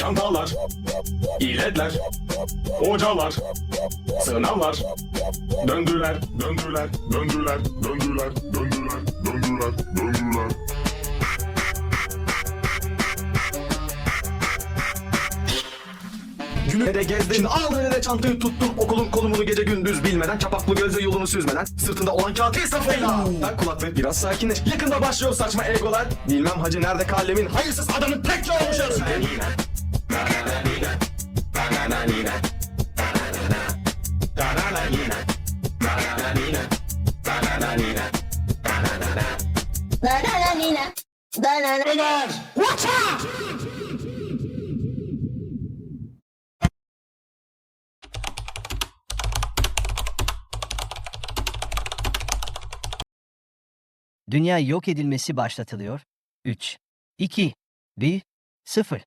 Çantalar, iletler, hocalar, sınavlar. Döndüler, döndüler, döndüler, döndüler, döndüler, döndüler, döndüler. Günü de gezdin aldın eline çantayı tuttun. Okulun konumunu gece gündüz bilmeden Çapaklı gözle yolunu süzmeden. Sırtında olan kağıt safıyla Tak kulak ve biraz sakinleş Yakında başlıyor saçma egolar. Bilmem hacı nerede kalemin Hayırsız adamın tek olmuşuz Banana. Watch out! Dünya yok edilmesi başlatılıyor. 3, 2, 1, 0.